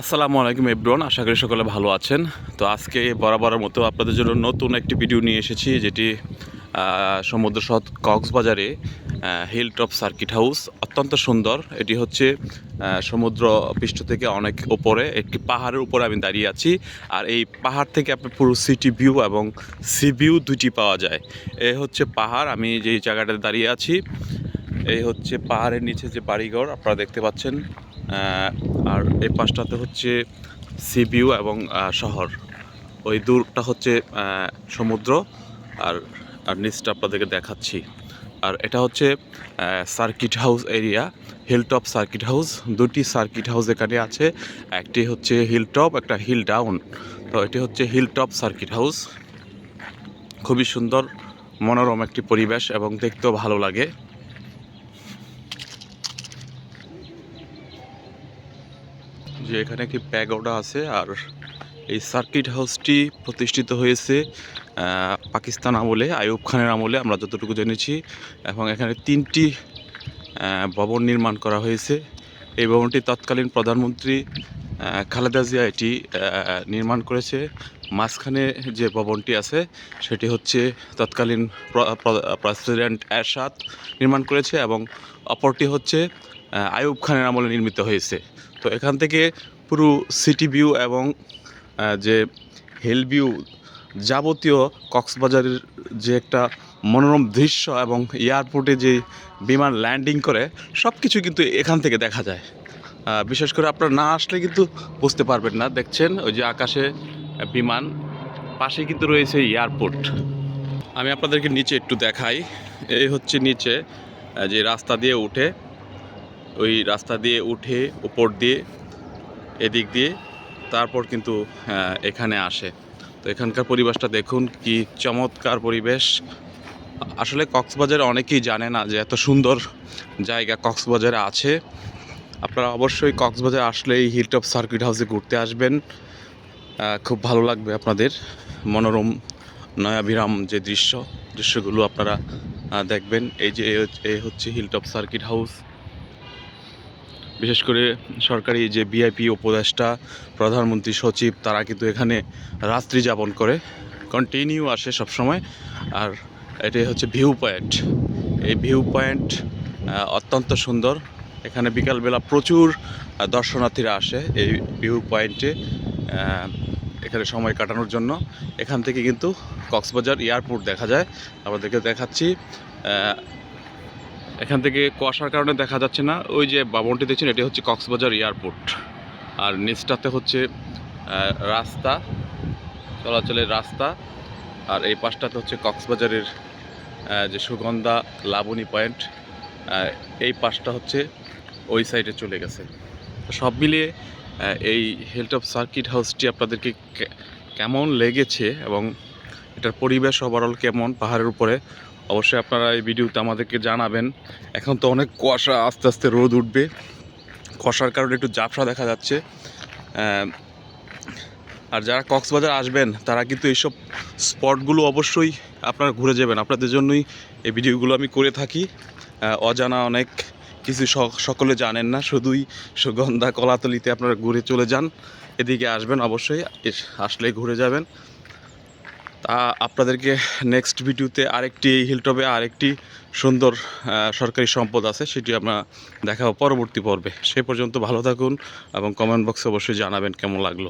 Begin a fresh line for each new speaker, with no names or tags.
আসসালামু আলাইকুম এব্রন আশা করি সকলে ভালো আছেন। তো আজকে বরাবরের মতো আপনাদের জন্য নতুন একটি ভিডিও নিয়ে এসেছি, যেটি সমুদ্র সৎ কক্সবাজারে হিল টপ সার্কিট হাউস অত্যন্ত সুন্দর। এটি হচ্ছে সমুদ্র পৃষ্ঠ থেকে অনেক উপরে, একটি পাহাড়ের উপরে আমি দাঁড়িয়ে আছি। আর এই পাহাড় থেকে আপনার পুরো সিটি ভিউ এবং সি ভিউ দুটি পাওয়া যায়। এ হচ্ছে পাহাড়। আমি যেই জায়গাটাতে দাঁড়িয়ে আছি এই হচ্ছে পাহাড়ের নিচে যে বাড়িঘর, আপনারা দেখতে পাচ্ছেন। আর এই পাশটাতে হচ্ছে সি ভিউ এবং শহর। ওই দূরটা হচ্ছে সমুদ্র আর আর নিচটা আপনাদেরকে দেখাচ্ছি। আর এটা হচ্ছে circuit house area, hilltop circuit house. দুটি সার্কিট হাউস এখানে আছে। একটি হচ্ছে হিলটপ, একটা হিল ডাউন। তো এটি হচ্ছে হিলটপ সার্কিট হাউস। খুবই সুন্দর, মনোরম একটি পরিবেশ এবং দেখতেও ভালো লাগে। যে এখানে একটি প্যাগোডা আছে আর এই সার্কিট হাউসটি প্রতিষ্ঠিত হয়েছে পাকিস্তান আমলে আয়ুব খানের আমলে, আমরা যতটুকু জেনেছি। এবং এখানে তিনটি ভবন নির্মাণ করা হয়েছে। এই ভবনটি তৎকালীন প্রধানমন্ত্রী খালেদা জিয়া এটি নির্মাণ করেছে। মাঝখানে যে ভবনটি আছে সেটি হচ্ছে তৎকালীন প্র- প্র- প্রেসিডেন্ট এরশাদ নির্মাণ করেছে এবং অপরটি হচ্ছে আহ, আইয়ুব খানের আমলে নির্মিত হয়েছে। তো এখান থেকে পুরো সিটি ভিউ এবং যে হিল ভিউ যাবতীয় কক্সবাজারের যে একটা মনোরম দৃশ্য এবং এয়ারপোর্টে যে বিমান ল্যান্ডিং করে সব কিছু কিন্তু এখান থেকে দেখা যায়। বিশেষ করে আপনারা না আসলে কিন্তু বুঝতে পারবেন না। দেখছেন, ওই যে আকাশে বিমান পাশে কিন্তু রয়েছে এয়ারপোর্ট আমি আপনাদেরকে নিচে একটু দেখাই। এই হচ্ছে নিচে যে রাস্তা দিয়ে উঠে, ওই রাস্তা দিয়ে উঠে, উপর দিয়ে, এদিক দিয়ে, তারপর কিন্তু এখানে আসে। তো এখানকার পরিবেশটা দেখুন, কি চমৎকার পরিবেশ। আসলে কক্সবাজারে অনেকেই জানে না যে এত সুন্দর জায়গা কক্সবাজারে আছে। আপনারা অবশ্যই কক্সবাজার আসলে এই হিলটপ সার্কিট হাউসে ঘুরতে আসবেন। খুব ভালো লাগবে আপনাদের মনোরম নয়াভিরাম যে দৃশ্য, দৃশ্যগুলো আপনারা দেখবেন। এই যে এই হচ্ছে- হিলটপ সার্কিট হাউস। বিশেষ করে সরকারি যে ভিআইপি উপদেষ্টা, প্রধানমন্ত্রী সচিব, তারা কিন্তু এখানে রাত্রি যাপন করে কন্টিনিউ আসে সবসময়। আর এটাই হচ্ছে ভিউ পয়েন্ট এই ভিউ পয়েন্ট অত্যন্ত সুন্দর। এখানে বিকালবেলা প্রচুর দর্শনার্থীরা আসে এই ভিউ পয়েন্টে এখানে সময় কাটানোর জন্য। এখান থেকে কিন্তু কক্সবাজার এয়ারপোর্ট দেখা যায়। আপনাদেরকে দেখাচ্ছি এখান থেকে কুয়াশার কারণে দেখা যাচ্ছে না। ওই যে ভবনটি দেখছেন, এটি হচ্ছে কক্সবাজার এয়ারপোর্ট। আর নিচটাতে হচ্ছে রাস্তা, চলাচলের রাস্তা। আর এই পাশটাতে হচ্ছে কক্সবাজারের যে সুগন্ধা লাবণী পয়েন্ট এই পাশটা হচ্ছে ওই সাইডে চলে গেছে। সব মিলিয়ে এই হিলটপ সার্কিট হাউসটি আপনাদেরকে কেমন লেগেছে এবং এটার পরিবেশ ওভারঅল কেমন, পাহাড়ের উপরে, অবশ্যই আপনারা এই ভিডিওতে আমাদেরকে জানাবেন। এখন তো অনেক কুয়াশা, আস্তে আস্তে রোদ উঠবে। কুয়াশার কারণে একটু জাপসা দেখা যাচ্ছে। আর যারা কক্সবাজার আসবেন, তারা কিন্তু এইসব স্পটগুলো অবশ্যই আপনারা ঘুরে যাবেন। আপনাদের জন্যই এই ভিডিওগুলো আমি করে থাকি। অজানা অনেক কিছু সকলে জানেন না, শুধুই সুগন্ধা কলাতলিতে আপনারা ঘুরে চলে যান। এদিকে আসবেন অবশ্যই আসলেই ঘুরে যাবেন। তা আপনাদেরকে নেক্সট ভিডিওতে আরেকটি এই হিলটপে আরেকটি সুন্দর সরকারি সম্পদ আছে, সেটি আমরা দেখাবো পরবর্তী পর্বে। সে পর্যন্ত ভালো থাকুন এবং কমেন্ট বক্সে অবশ্যই জানাবেন কেমন লাগল।